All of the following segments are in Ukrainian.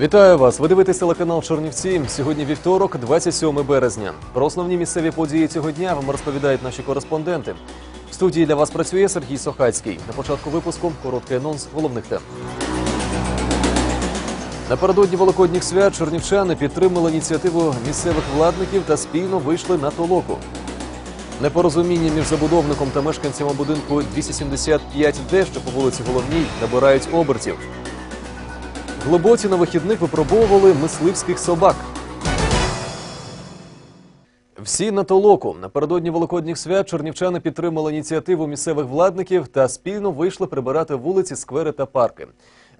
Вітаю вас! Ви дивитесь телеканал Чернівці. Сьогодні вівторок, 27 березня. Про основні місцеві події цього дня вам розповідають наші кореспонденти. В студії для вас працює Сергій Сохацький. На початку випуску короткий анонс головних тем. Напередодні великодніх свят чернівчани підтримали ініціативу місцевих владників та спільно вийшли на толоку. Непорозуміння між забудовником та мешканцями будинку 275Д, що по вулиці Головній, набирають обертів. Глибоці на вихідних випробовували мисливських собак. Всі на толоку. Напередодні великодніх свят чернівчани підтримали ініціативу місцевих владників та спільно вийшли прибирати вулиці, сквери та парки.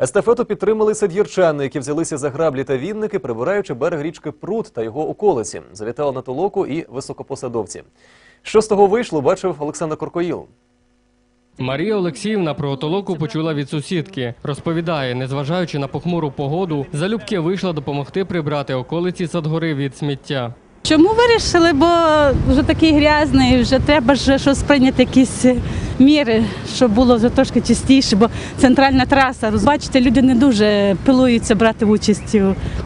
Естафету підтримали садгірчани, які взялися за граблі та вінники, прибираючи берег річки Прут та його околиці. Завітали на толоку і високопосадовці. Що з того вийшло, бачив Олександр Коркоїл. Марія Олексіївна про толоку почула від сусідки. Розповідає, незважаючи на похмуру погоду, залюбки вийшла допомогти прибрати околиці Садгори від сміття. Чому вирішили? Бо вже такий грязний, вже треба ж щось прийняти якісь міри, щоб було вже трошки чистіше, бо центральна траса. Бачите, люди не дуже пилуються брати участь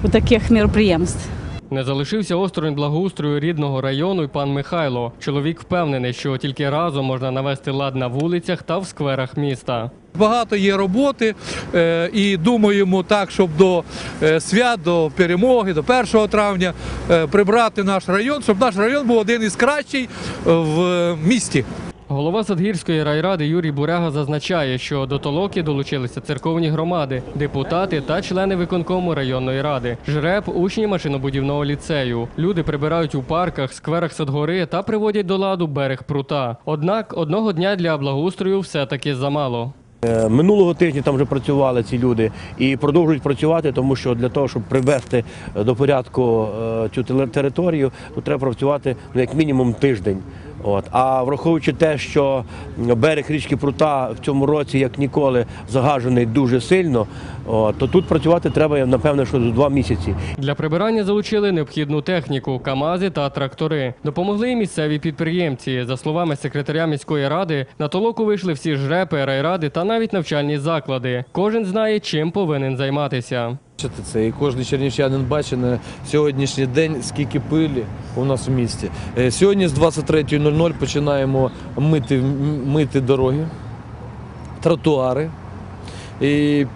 у, таких міроприємств. Не залишився осторонь благоустрою рідного району й пан Михайло. Чоловік впевнений, що тільки разом можна навести лад на вулицях та в скверах міста. Багато є роботи е, і думаємо так, щоб до е, свят, до перемоги, до 1 травня е, прибрати наш район, щоб наш район був один із кращий в місті. Голова Садгірської райради Юрій Буряга зазначає, що до толоки долучилися церковні громади, депутати та члени виконкому районної ради, жреб, учні машинобудівного ліцею. Люди прибирають у парках, скверах Садгори та приводять до ладу берег прута. Однак одного дня для благоустрою все-таки замало. Е, Минулого тижня там вже працювали ці люди і продовжують працювати, тому що для того, щоб привести е, до порядку е, цю територію, то треба працювати ну, як мінімум тиждень. От. А враховуючи те, що берег річки Прута в цьому році, як ніколи, загажений дуже сильно, от, то тут працювати треба, напевно, що два місяці. Для прибирання залучили необхідну техніку, камази та трактори. Допомогли й місцеві підприємці. За словами секретаря міської ради, на толоку вийшли всі жрепи, райради та навіть навчальні заклади. Кожен знає, чим повинен займатися. Це, і кожен чернівчанин бачить на сьогоднішній день, скільки пилі у нас в місті. Е, Сьогодні з 23.00 починаємо мити, мити дороги, тротуари. І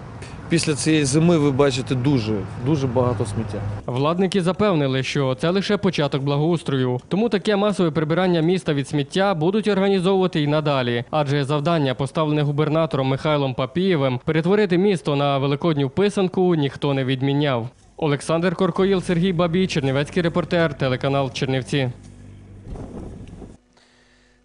після цієї зими ви бачите дуже, дуже багато сміття. Владники запевнили, що це лише початок благоустрою. Тому таке масове прибирання міста від сміття будуть організовувати і надалі. Адже завдання, поставлене губернатором Михайлом Папієвим, перетворити місто на великодню писанку ніхто не відміняв. Олександр Коркоїл, Сергій Бабій, Чернівецький репортер, телеканал Чернівці.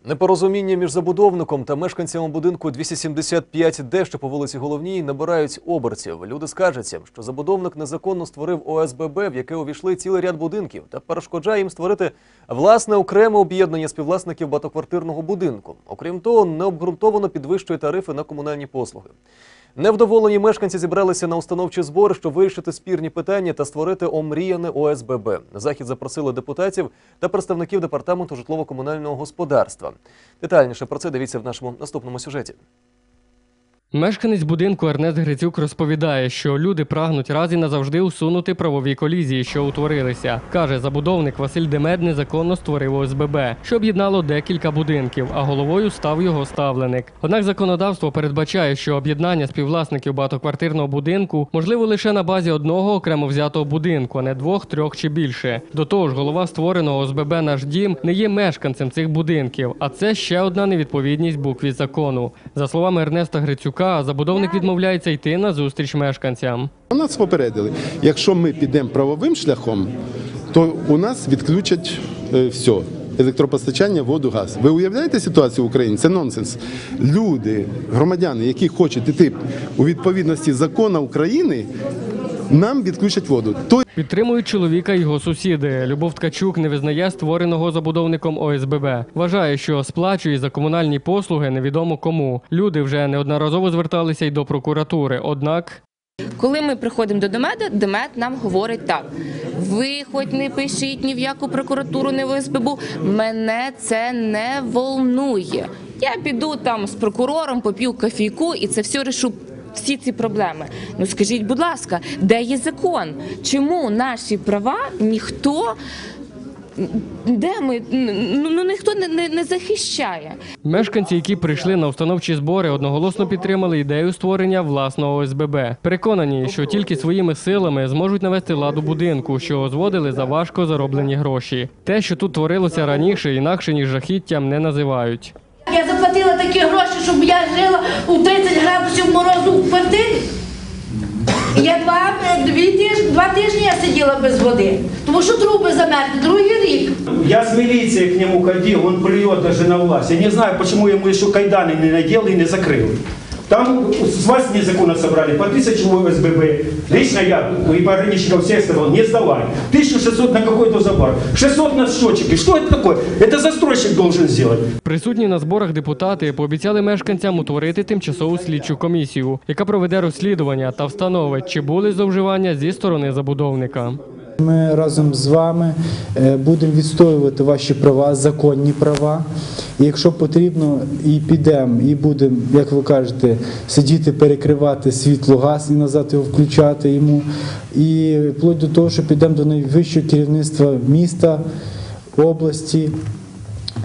Непорозуміння між забудовником та мешканцями будинку 275Д, що по вулиці Головній, набирають обертів. Люди скаржаться, що забудовник незаконно створив ОСББ, в яке увійшли цілий ряд будинків, та перешкоджає їм створити власне окреме об'єднання співвласників багатоквартирного будинку. Окрім того, необґрунтовано підвищує тарифи на комунальні послуги. Невдоволені мешканці зібралися на установчі збори, щоб вирішити спірні питання та створити омріяне ОСББ. Захід запросили депутатів та представників департаменту житлово-комунального господарства. Детальніше про це дивіться в нашому наступному сюжеті. Мешканець будинку Ернест Грицюк розповідає, що люди прагнуть раз і назавжди усунути правові колізії, що утворилися. Каже, забудовник Василь Демед незаконно створив ОСББ, що об'єднало декілька будинків, а головою став його ставленик. Однак законодавство передбачає, що об'єднання співвласників багатоквартирного будинку можливо лише на базі одного окремо взятого будинку, а не двох, трьох чи більше. До того ж, голова створеного ОСББ наш дім не є мешканцем цих будинків, а це ще одна невідповідність букві закону. За словами Ернеста Грицюка, забудовник відмовляється йти на зустріч мешканцям. Нас попередили, якщо ми підемо правовим шляхом, то у нас відключать е, все. Електропостачання, воду, газ. Ви уявляєте ситуацію в Україні? Це нонсенс. Люди, громадяни, які хочуть йти у відповідності закону України, нам відключать воду. Той Підтримують чоловіка його сусіди. Любов Ткачук не визнає створеного забудовником ОСББ. Вважає, що сплачує за комунальні послуги невідомо кому. Люди вже неодноразово зверталися й до прокуратури. Однак Коли ми приходимо до Демеда, Демет нам говорить так: ви хоч не пишіть ні в яку прокуратуру, ні в ОСББ, мене це не волнує. Я піду там з прокурором, поп'ю кофійку і це все решу всі ці проблеми. Ну скажіть, будь ласка, де є закон? Чому наші права ніхто де ми ну, ну ніхто не, не, не захищає? Мешканці, які прийшли на установчі збори, одноголосно підтримали ідею створення власного ОСББ. Переконані, що тільки своїми силами зможуть навести ладу будинку, що зводили за важко зароблені гроші. Те, що тут творилося раніше, інакше ніж жахіттям, не називають. Я такі гроші, щоб я жила у 30 градусів морозу в квартирі. Я два, дві тижні, два тижні я сиділа без води, тому що труби замерзли, другий рік. Я с милицией к нему ходил, он плюет даже на власть. Я не знаю, почему ему еще кайданы не наділи и не закрыл. Там с вас незаконно собрали по 1000 ОСББ. Лично я и пограничников всех сказал, не сдавай. 1600 на какой-то забор. 600 на счетчики. Что это такое? Это застройщик должен сделать. Присутні на зборах депутати пообіцяли мешканцям утворити тимчасову слідчу комісію, яка проведе розслідування та встановить, чи були зловживання зі сторони забудовника. Ми разом з вами е, будемо відстоювати ваші права, законні права. І якщо потрібно, і підемо, і будемо, як ви кажете, сидіти, перекривати світло, газ і назад його включати йому. І вплоть до того, що підемо до найвищого керівництва міста, області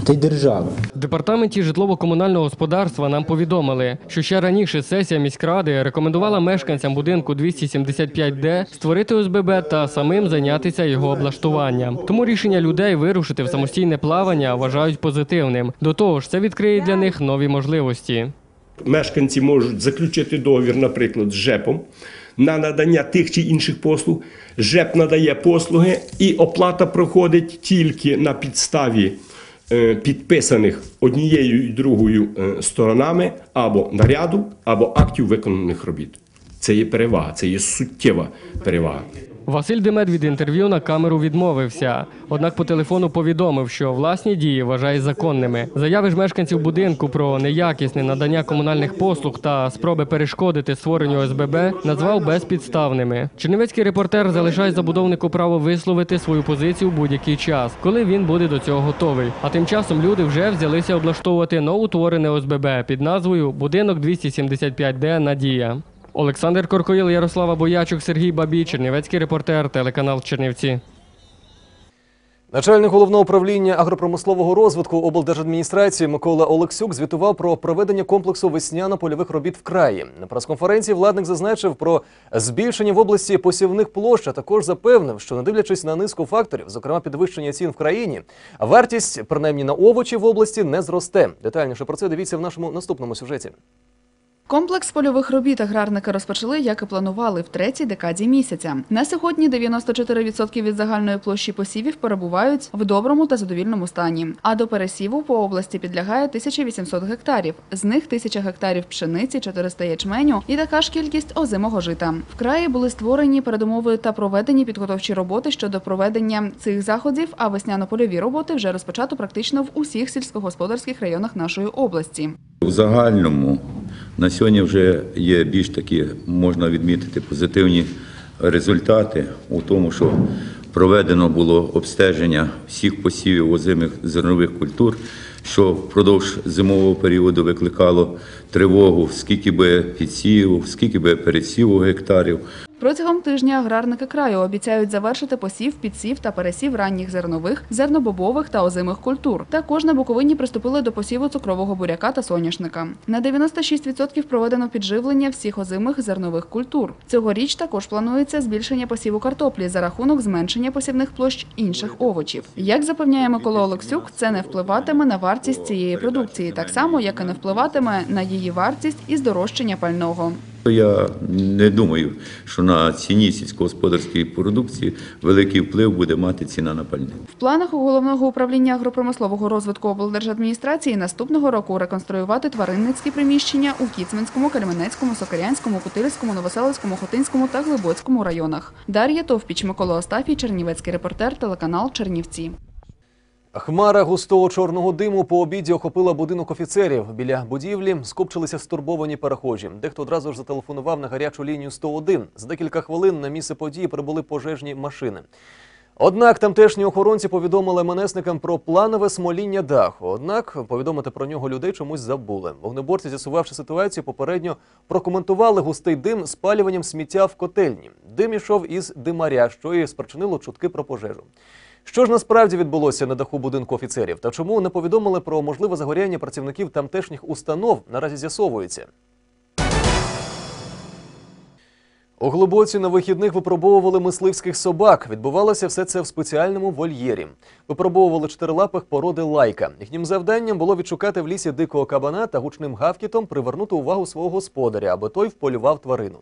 та й держави. В департаменті житлово-комунального господарства нам повідомили, що ще раніше сесія міськради рекомендувала мешканцям будинку 275Д створити ОСББ та самим зайнятися його облаштуванням. Тому рішення людей вирушити в самостійне плавання вважають позитивним. До того ж, це відкриє для них нові можливості. Мешканці можуть заключити договір, наприклад, з ЖЕПом на надання тих чи інших послуг. ЖЕП надає послуги, і оплата проходить тільки на підставі підписаних однією і другою е, сторонами або наряду, або актів виконаних робіт. Це є перевага, це є суттєва перевага. Василь Демет від інтерв'ю на камеру відмовився. Однак по телефону повідомив, що власні дії вважає законними. Заяви ж мешканців будинку про неякісне надання комунальних послуг та спроби перешкодити створенню ОСББ назвав безпідставними. Чернівецький репортер залишає забудовнику право висловити свою позицію в будь-який час, коли він буде до цього готовий. А тим часом люди вже взялися облаштовувати новоутворене ОСББ під назвою Будинок 275Д Надія. Олександр Коркоїл, Ярослава Боячук, Сергій Бабій, Чернівецький репортер, телеканал Чернівці. Начальник головного управління агропромислового розвитку облдержадміністрації Микола Олексюк звітував про проведення комплексу весняно-польових робіт в краї. На прес-конференції владник зазначив про збільшення в області посівних площ, а також запевнив, що не дивлячись на низку факторів, зокрема підвищення цін в країні, вартість, принаймні на овочі в області, не зросте. Детальніше про це дивіться в нашому наступному сюжеті. Комплекс польових робіт аграрники розпочали, як і планували, в третій декаді місяця. На сьогодні 94% від загальної площі посівів перебувають в доброму та задовільному стані. А до пересіву по області підлягає 1800 гектарів. З них 1000 гектарів пшениці, 400 ячменю і така ж кількість озимого жита. В краї були створені передумови та проведені підготовчі роботи щодо проведення цих заходів. А весняно-польові роботи вже розпочато практично в усіх сільськогосподарських районах нашої області. У загальному на сьогодні вже є більш такі, можна відмітити, позитивні результати у тому, що проведено було обстеження всіх посівів озимих зернових культур, що впродовж зимового періоду викликало тривогу, скільки би підсівів, скільки би пересіву гектарів. Протягом тижня аграрники краю обіцяють завершити посів, підсів та пересів ранніх зернових, зернобобових та озимих культур. Також на Буковині приступили до посіву цукрового буряка та соняшника. На 96% проведено підживлення всіх озимих зернових культур. Цьогоріч також планується збільшення посіву картоплі за рахунок зменшення посівних площ інших овочів. Як запевняє Микола Олексюк, це не впливатиме на вартість цієї продукції, так само як і не впливатиме на її вартість і здорожчання пального. Я не думаю, що на ціні сільськогосподарської продукції великий вплив буде мати ціна на пальне. В планах у головного управління агропромислового розвитку облдержадміністрації наступного року реконструювати тваринницькі приміщення у Кіцманському, Кельменецькому, Сокирянському, Путильському, Новоселицькому, Хотинському та Глибоцькому районах. Дар'я Товпіч, Микола Остафій, Чернівецький репортер, телеканал Чернівці. Хмара густого чорного диму по обіді охопила будинок офіцерів. Біля будівлі скупчилися стурбовані перехожі. Дехто одразу ж зателефонував на гарячу лінію 101. За декілька хвилин на місце події прибули пожежні машини. Однак тамтешні охоронці повідомили МНСникам про планове смоління даху. Однак повідомити про нього людей чомусь забули. Вогнеборці, з'ясувавши ситуацію, попередньо прокоментували густий дим спалюванням сміття в котельні. Дим ішов із димаря, що і спричинило чутки про пожежу. Що ж насправді відбулося на даху будинку офіцерів та чому не повідомили про можливе загоряння працівників тамтешніх установ, наразі з'ясовується. У Глибоці на вихідних випробовували мисливських собак. Відбувалося все це в спеціальному вольєрі. Випробовували чотирилапих породи лайка. Їхнім завданням було відшукати в лісі дикого кабана та гучним гавкітом привернути увагу свого господаря, аби той вполював тварину.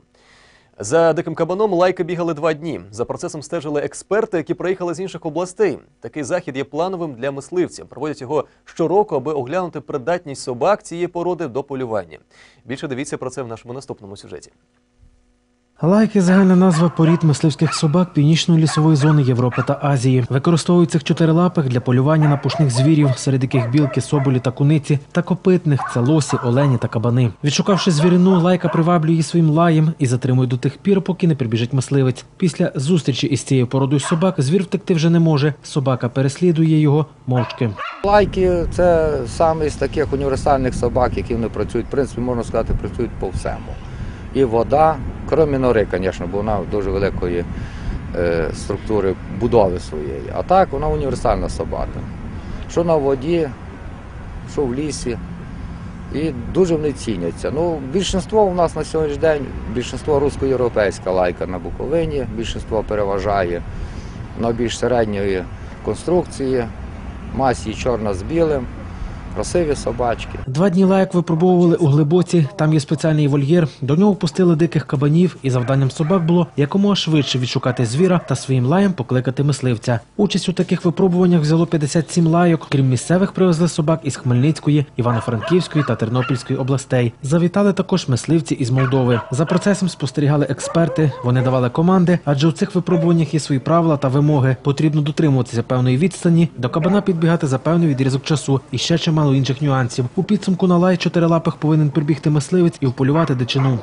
За диким кабаном лайки бігали два дні. За процесом стежили експерти, які приїхали з інших областей. Такий захід є плановим для мисливців. Проводять його щороку, аби оглянути придатність собак цієї породи до полювання. Більше дивіться про це в нашому наступному сюжеті. Лайки загальна назва порід мисливських собак північної лісової зони Європи та Азії. Використовують цих чотирилапих для полювання на пушних звірів, серед яких білки, соболі та куниці, та копитних це лосі, олені та кабани. Відшукавши звірину, лайка приваблює її своїм лаєм і затримує до тих пір, поки не прибіжить мисливець. Після зустрічі із цією породою собак звір втекти вже не може. Собака переслідує його мовчки. Лайки це саме з таких універсальних собак, які вони працюють, в принципі, можна сказати, працюють по всьому. І вода, крім нори, звісно, бо вона дуже великої е, структури будови своєї. А так вона універсальна собака. Що на воді, що в лісі. І дуже вони ціняться. Ну, більшинство у нас на сьогоднішній день, більшинство русько-європейська лайка на Буковині, більшинство переважає на більш середньої конструкції, масі чорна з білим, красиві собачки. Два дні лайк випробовували у глибоці. Там є спеціальний вольєр. До нього пустили диких кабанів, і завданням собак було якомога швидше відшукати звіра та своїм лаєм покликати мисливця. Участь у таких випробуваннях взяло 57 лайок. Крім місцевих, привезли собак із Хмельницької, Івано-Франківської та Тернопільської областей. Завітали також мисливці із Молдови. За процесом спостерігали експерти. Вони давали команди, адже у цих випробуваннях є свої правила та вимоги. Потрібно дотримуватися певної відстані, до кабана підбігати за певний відрізок часу і ще чимало інших нюансів. У підсумку на лай чотирилапих повинен прибігти мисливець і вполювати дичину.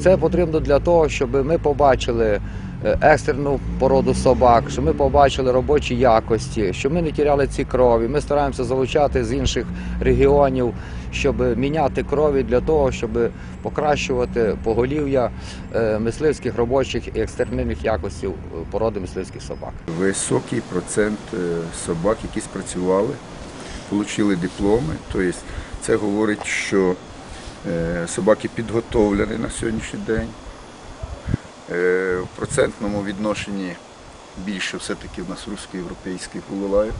Це потрібно для того, щоб ми побачили е, екстрену породу собак, щоб ми побачили робочі якості, щоб ми не тіряли ці крові. Ми стараємося залучати з інших регіонів, щоб міняти крові для того, щоб покращувати поголів'я е, мисливських робочих і екстернильних якостей породи мисливських собак. Високий процент е, собак, які спрацювали, отримали дипломи. Тобто це говорить, що е, собаки підготовлені на сьогоднішній день. Е, В процентному відношенні більше все-таки в нас русько-європейський полулаю.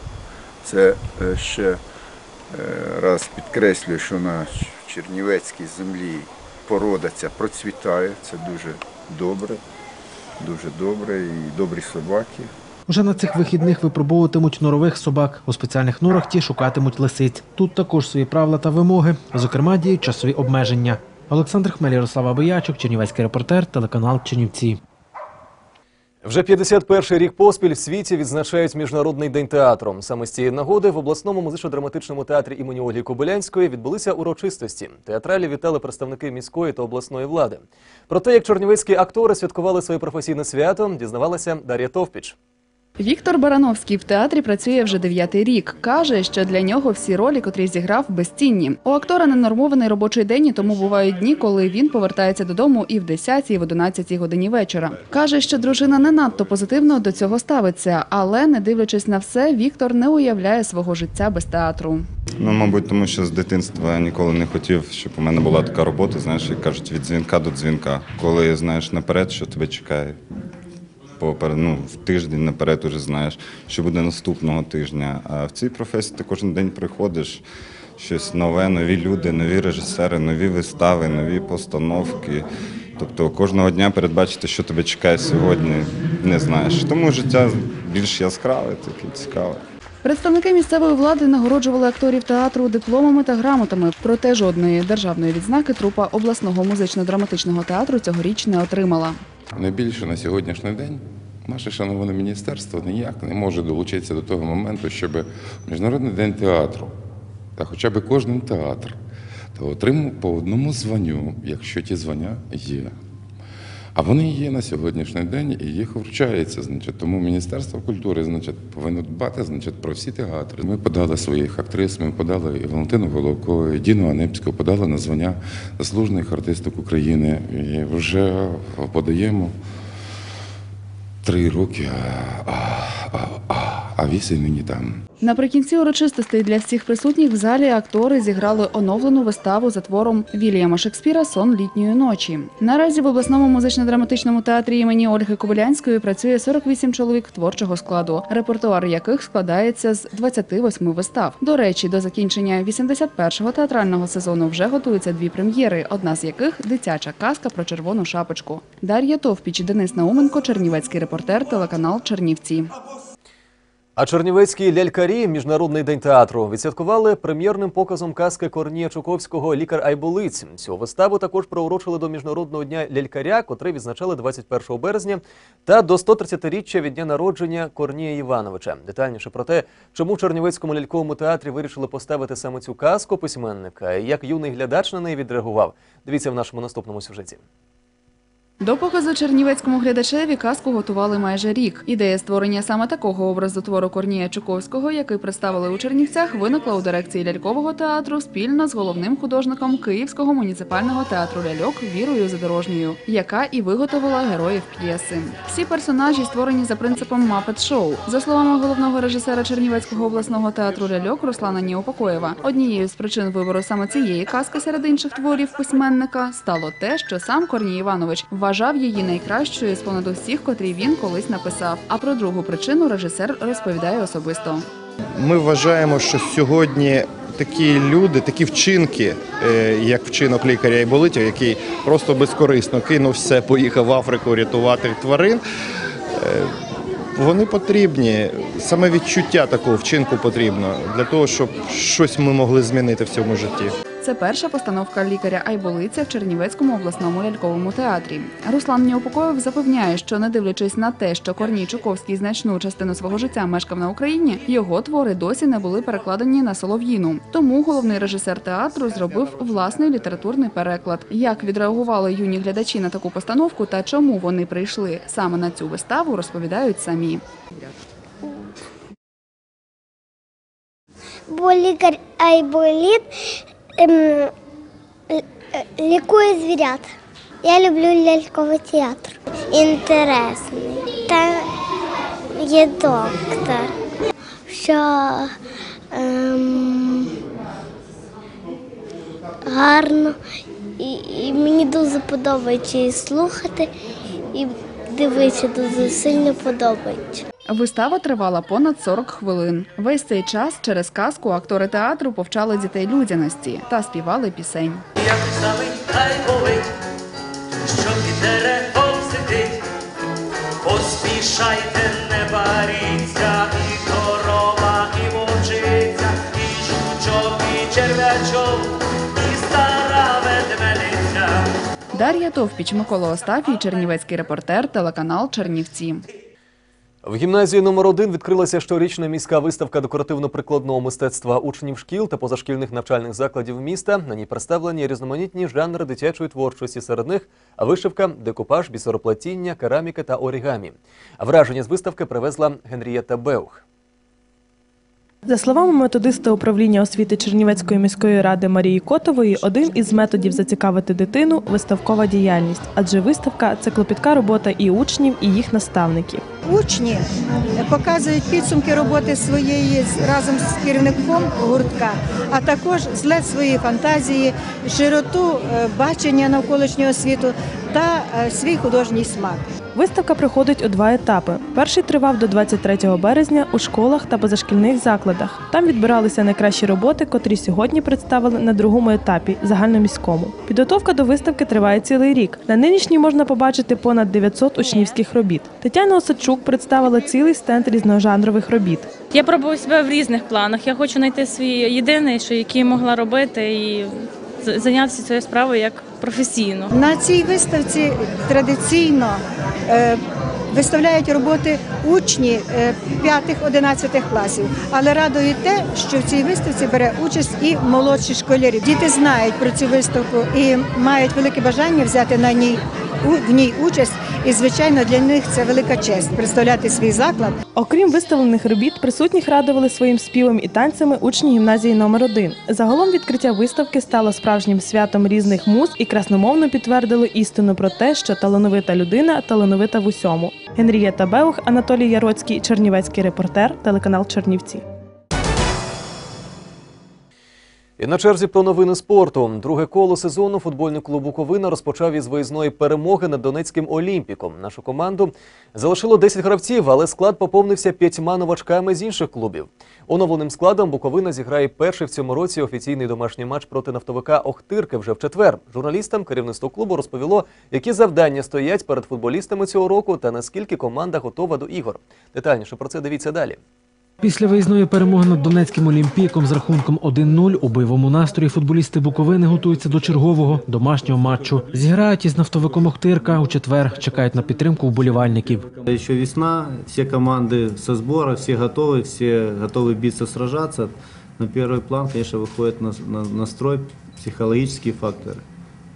Це е, ще раз підкреслюю, що на Чернівецькій землі порода ця процвітає. Це дуже добре, дуже добре і добрі собаки. Уже на цих вихідних випробовуватимуть норових собак. У спеціальних норах ті шукатимуть лисиць. Тут також свої правила та вимоги, зокрема діють часові обмеження. Олександр Хмель, Ярослава Боячук, Чернівецький репортер, телеканал Чернівці. Вже 51-й рік поспіль в світі відзначають Міжнародний день театру. Саме з цієї нагоди в обласному музично-драматичному театрі імені Ольги Кобилянської відбулися урочистості. Театралі вітали представники міської та обласної влади. Про те, як чорнівецькі актори святкували своє професійне свято, дізнавалася Дар'я Товпіч. Віктор Барановський в театрі працює вже дев'ятий рік. Каже, що для нього всі ролі, котрі зіграв, безцінні. У актора ненормований робочий день, і тому бувають дні, коли він повертається додому і в 10 і в 11 годині вечора. Каже, що дружина не надто позитивно до цього ставиться, але не дивлячись на все, Віктор не уявляє свого життя без театру. Ну, мабуть, тому що з дитинства я ніколи не хотів, щоб у мене була така робота, знаєш, як кажуть, від дзвінка до дзвінка. Коли знаєш наперед, що тебе чекає. Поперед, ну, в тиждень наперед уже знаєш, що буде наступного тижня. А в цій професії ти кожен день приходиш, щось нове, нові люди, нові режисери, нові вистави, нові постановки. Тобто кожного дня передбачити, що тебе чекає сьогодні, не знаєш. Тому життя більш яскраве, таке цікаве. Представники місцевої влади нагороджували акторів театру дипломами та грамотами. Проте жодної державної відзнаки трупа обласного музично-драматичного театру цьогоріч не отримала. Найбільше на сьогоднішній день наше шановне міністерство ніяк не може долучитися до того моменту, щоб Міжнародний день театру, та хоча б кожен театр, та отримав по одному званню, якщо ті звання є. А вони є на сьогоднішній день і їх вручається. Значить, тому Міністерство культури значить, повинно дбати значить, про всі театри. Ми подали своїх актрис, ми подали і Валентину Головко, і Діну Анепську, подали на звання заслужених артисток України. І вже подаємо три роки, а, вісім нині там. Наприкінці урочистостей для всіх присутніх в залі актори зіграли оновлену виставу за твором Вільяма Шекспіра Сон літньої ночі. Наразі в обласному музично-драматичному театрі імені Ольги Кобилянської працює 48 чоловік творчого складу, репертуар яких складається з 28 вистав. До речі, до закінчення 81-го театрального сезону вже готуються дві прем'єри, одна з яких дитяча казка про червону шапочку. Дар'я Товпіч, Денис Науменко, Чернівецький репортер, телеканал Чернівці. А чернівецькі лялькарі Міжнародний день театру відсвяткували прем'єрним показом казки Корнія Чуковського Лікар Айболиць. Цю виставу також проурочили до Міжнародного дня лялькаря, котрий відзначали 21 березня, та до 130-річчя від дня народження Корнія Івановича. Детальніше про те, чому Чернівецькому ляльковому театрі вирішили поставити саме цю казку письменника, і як юний глядач на неї відреагував. Дивіться в нашому наступному сюжеті. До показу чернівецькому глядачеві казку готували майже рік. Ідея створення саме такого образу твору Корнія Чуковського, який представили у Чернівцях, виникла у дирекції лялькового театру спільно з головним художником Київського муніципального театру ляльок Вірою Задорожньою, яка і виготовила героїв п'єси. Всі персонажі створені за принципом Мапет Шоу. За словами головного режисера Чернівецького обласного театру ляльок Руслана Ніопокоєва, однією з причин вибору саме цієї казки серед інших творів письменника стало те, що сам Корній Іванович вважав її найкращою з понад усіх, котрі він колись написав. А про другу причину режисер розповідає особисто. Ми вважаємо, що сьогодні такі люди, такі вчинки, е, як вчинок лікаря і болитів, який просто безкорисно кинув все, поїхав в Африку рятувати тварин. е, Вони потрібні. Саме відчуття такого вчинку потрібно для того, щоб щось ми могли змінити в цьому житті. Це перша постановка лікаря Айболиця в Чернівецькому обласному ляльковому театрі. Руслан Неопокоєв запевняє, що не дивлячись на те, що Корній Чуковський значну частину свого життя мешкав на Україні, його твори досі не були перекладені на солов'їну. Тому головний режисер театру зробив власний літературний переклад. Як відреагували юні глядачі на таку постановку та чому вони прийшли саме на цю виставу, розповідають самі. бо лікар Айболіт ем, лікує звірят. Я люблю ляльковий театр. Інтересний. Та є доктор, що ем, гарно. І, і мені дуже подобається і слухати, і дивитися дуже сильно подобається. Вистава тривала понад 40 хвилин. Весь цей час через казку актори театру повчали дітей людяності та співали пісень. Як завить, хай болить, що під деревом сидить, поспішайте, не баріться, і корова, і вовчиця, і жучок, і червячок, і стара ведмедиця. Дар'я Товпіч, Микола Остафій, Чернівецький репортер, телеканал Чернівці. В гімназії номер 1 відкрилася щорічна міська виставка декоративно-прикладного мистецтва учнів шкіл та позашкільних навчальних закладів міста. На ній представлені різноманітні жанри дитячої творчості. Серед них вишивка, декупаж, бісероплатіння, кераміка та орігамі. Враження з виставки привезла Генрієта Беух. За словами методиста управління освіти Чернівецької міської ради Марії Котової, один із методів зацікавити дитину виставкова діяльність, адже виставка це клопітка робота і учнів, і їх наставників. Учні показують підсумки роботи своєї разом з керівником гуртка, а також злет своєї фантазії, широту е, бачення навколишнього світу та е, свій художній смак. Виставка проходить у два етапи. Перший тривав до 23 березня у школах та позашкільних закладах. Там відбиралися найкращі роботи, котрі сьогодні представили на другому етапі загальноміському. Підготовка до виставки триває цілий рік. На нинішній можна побачити понад 900 учнівських робіт. Тетяна Осадчук представила цілий стенд різножанрових робіт. Я пробую себе в різних планах. Я хочу знайти свій єдиний, що який могла робити, і з- зайнятися цією справою як професійно. На цій виставці традиційно е, виставляють роботи учні 5-11 класів. Але радує те, що в цій виставці бере участь і молодші школярі. Діти знають про цю виставку і мають велике бажання взяти на ній в ній участь. І, звичайно, для них це велика честь представляти свій заклад. Окрім виставлених робіт, присутніх радували своїм співом і танцями учні гімназії номер 1 Загалом відкриття виставки стало справжнім святом різних муз і красномовно підтвердило істину про те, що талановита людина талановита в усьому. Генрієта Беух, Анатолій Яроцький, Чернівецький репортер, телеканал Чернівці. І на черзі про новини спорту. Друге коло сезону футбольний клуб Буковина розпочав із виїзної перемоги над Донецьким Олімпіком. Нашу команду залишило 10 гравців, але склад поповнився п'ятьма новачками з інших клубів. Оновленим складом Буковина зіграє перший в цьому році офіційний домашній матч проти нафтовика Охтирки вже в четвер. Журналістам керівництво клубу розповіло, які завдання стоять перед футболістами цього року та наскільки команда готова до ігор. Детальніше про це дивіться далі. Після виїзної перемоги над Донецьким Олімпійком з рахунком 1-0 у бойовому настрої футболісти Буковини готуються до чергового домашнього матчу. Зіграють із нафтовиком Охтирка у четвер. Чекають на підтримку вболівальників. Еще весна, все команды со сбора, все готовы, все готовы биться, сражаться. На первый план, конечно, выходит на- на- настрой, психологические факторы.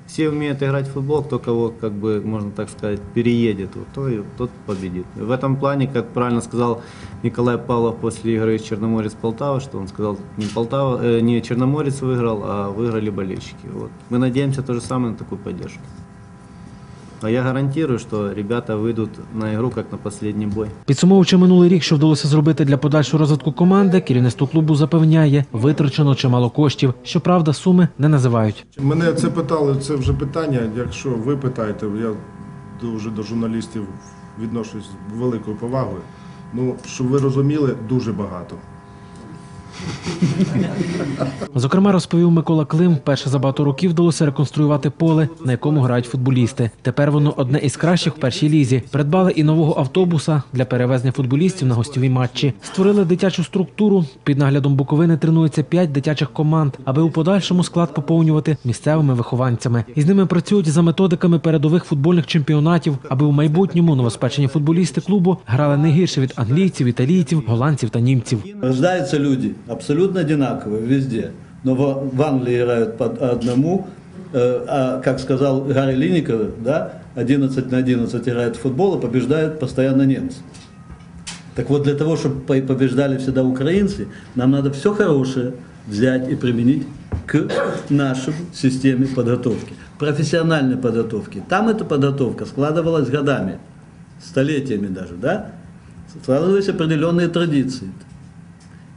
Все умеют играть в футбол, кто кого, как бы, можно так сказать, переедет, вот, то и тот победит. В этом плане, как правильно сказал Николай Павлов после игры Черноморец Полтава, что он сказал, не, Полтава, э, не Черноморец выиграл, а выиграли болельщики. Вот. Мы надеемся то же самое на такую поддержку. А я гарантирую, что ребята выйдут на игру как на последний бой. Підсумовуючи минулий рік, що вдалося зробити для подальшого розвитку команди, керівництво клубу запевняє, витрачено чимало коштів. Щоправда, суми не називають. Мене це питали, це вже питання. Якщо ви питаєте, я дуже до журналістів відношусь з великою повагою. Ну, щоб ви розуміли, дуже багато. Зокрема, розповів Микола Клим, перше за багато років вдалося реконструювати поле, на якому грають футболісти. Тепер воно одне із кращих в першій лізі. Придбали і нового автобуса для перевезення футболістів на гостьові матчі. Створили дитячу структуру. Під наглядом Буковини тренується п'ять дитячих команд, аби у подальшому склад поповнювати місцевими вихованцями. Із ними працюють за методиками передових футбольних чемпіонатів, аби у майбутньому новоспечені футболісти клубу грали не гірше від англійців, італійців, голландців та німців. Рождаются люди абсолютно одинаковые везде. Но в, Англии играют по одному, э, а, как сказал Гарри Линников, да, 11 на 11 играют в футбол и побеждают постоянно немцы. Так вот, для того, чтобы по- побеждали всегда украинцы, нам надо все хорошее взять и применить к нашей системе подготовки, профессиональной подготовки. Там эта подготовка складывалась годами, столетиями даже, да? Складывались определенные традиции.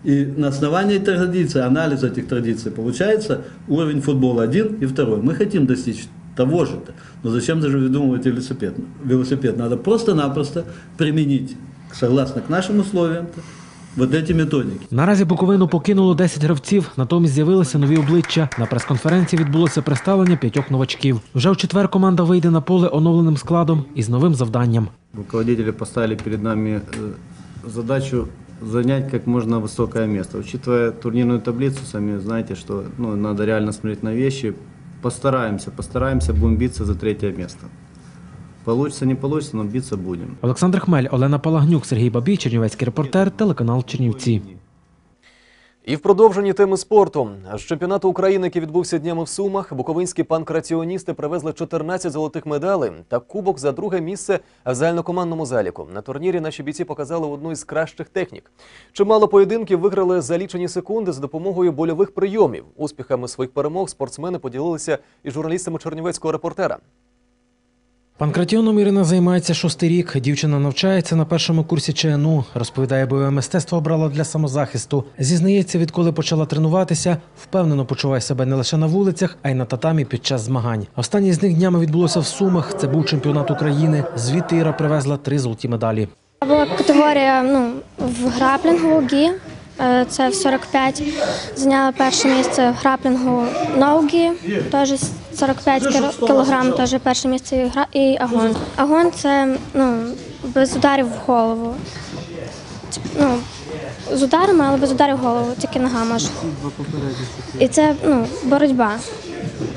И на основании этих традиций, анализа этих традиций, получается уровень футбола один и второй. Мы хотим достичь того же, -то. но зачем даже выдумывать велосипед? Велосипед надо просто-напросто применить, согласно к нашим условиям, вот эти методики. Наразі Буковину покинуло 10 гравців, натомість з'явилися нові обличчя. На прес-конференції відбулося представлення п'ятьох новачків. Вже в четвер команда вийде на поле оновленим складом і з новим завданням. Руководители поставили перед нами э, задачу занять как можно высокое место. Учитывая турнирную таблицу, сами знаете, что ну, надо реально смотреть на вещи. Постараемся, постараемся, будем за третье место. Получится, не получится, но биться будем. Олександр Хмель, Олена Палагнюк, Сергій Бабій, Чернівецький репортер, телеканал Чернівці. І в продовженні теми спорту з чемпіонату України, який відбувся днями в Сумах, буковинські панкраціоністи привезли 14 золотих медалей та кубок за друге місце в загальнокомандному заліку. На турнірі наші бійці показали одну із кращих технік. Чимало поєдинків виграли за лічені секунди за допомогою больових прийомів. Успіхами своїх перемог спортсмени поділилися із журналістами чернівецького репортера. Панкратіоном Ірина займається шостий рік. Дівчина навчається на першому курсі ЧНУ. Розповідає, бойове мистецтво обрала для самозахисту. Зізнається, відколи почала тренуватися, впевнено почуває себе не лише на вулицях, а й на татамі під час змагань. Останній з них днями відбулося в Сумах. Це був чемпіонат України. Звідти Іра привезла три золоті медалі. Була категорія ну, в граплінгу гі, це в 45. Зайняла перше місце в граплінгу ноугі, теж 45 кіл- кілограм, теж перше місце і агон. Агон це ну, без ударів в голову. Ну, з ударами, але без ударів в голову, тільки нога може. І це ну, боротьба.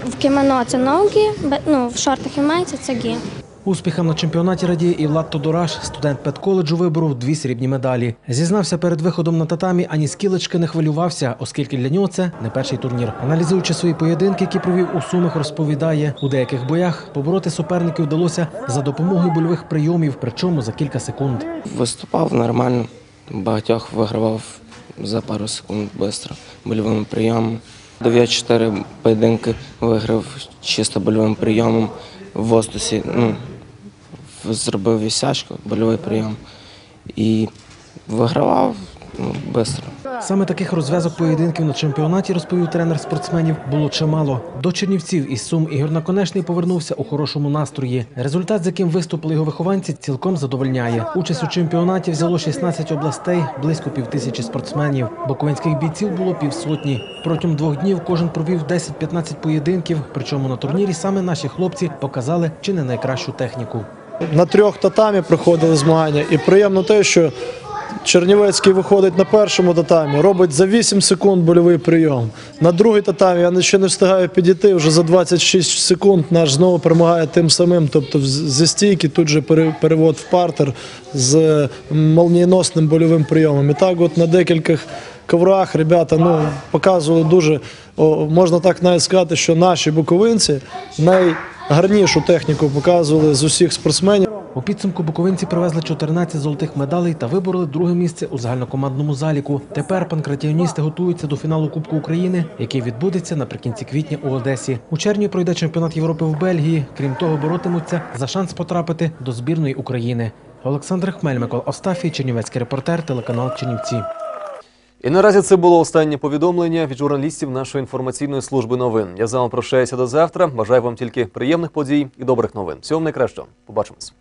В кімоно це ноугі, ну, в шортах і майці це гі. Успіхам на чемпіонаті радіє і Влад Тодораш, студент педколеджу виборов дві срібні медалі. Зізнався перед виходом на татамі, ані скілечки не хвилювався, оскільки для нього це не перший турнір. Аналізуючи свої поєдинки, які провів у Сумах, розповідає, у деяких боях побороти суперників вдалося за допомогою больових прийомів, причому за кілька секунд. Виступав нормально, багатьох вигравав за пару секунд швидко больовим прийомом. 9-4 поєдинки виграв чисто больовим прийомом в воздусі. Ну, зробив вісячку, больовий прийом. І вигравав ну, швидко. Саме таких розв'язок поєдинків на чемпіонаті, розповів тренер спортсменів, було чимало. До Чернівців із Сум Ігор Наконечний повернувся у хорошому настрої. Результат, з яким виступили його вихованці, цілком задовольняє. Участь у чемпіонаті взяло 16 областей, близько півтисячі спортсменів. Буковинських бійців було півсотні. Протягом двох днів кожен провів 10-15 поєдинків. Причому на турнірі саме наші хлопці показали чи не найкращу техніку. На трьох татамі проходили змагання. І приємно те, що Чернівецький виходить на першому татамі, робить за 8 секунд больовий прийом. На другий татамі я ще не встигаю підійти. Вже за 26 секунд наш знову перемагає тим самим. Тобто зі стійки тут же перевод в партер з молнієносним больовим прийомом. І так, от на декількох коврах ребята ну, показували дуже, можна так навіть сказати, що наші буковинці найгарнішу техніку показували з усіх спортсменів. У підсумку буковинці привезли 14 золотих медалей та вибороли друге місце у загальнокомандному заліку. Тепер панкратіоністи готуються до фіналу Кубку України, який відбудеться наприкінці квітня у Одесі. У червні пройде чемпіонат Європи в Бельгії. Крім того, боротимуться за шанс потрапити до збірної України. Олександр Хмель, Микола Остафій, Чернівецький репортер, телеканал Чернівці. І наразі це було останнє повідомлення від журналістів нашої інформаційної служби новин. Я з вами прощаюся до завтра. Бажаю вам тільки приємних подій і добрих новин. Всього найкращого. Побачимось.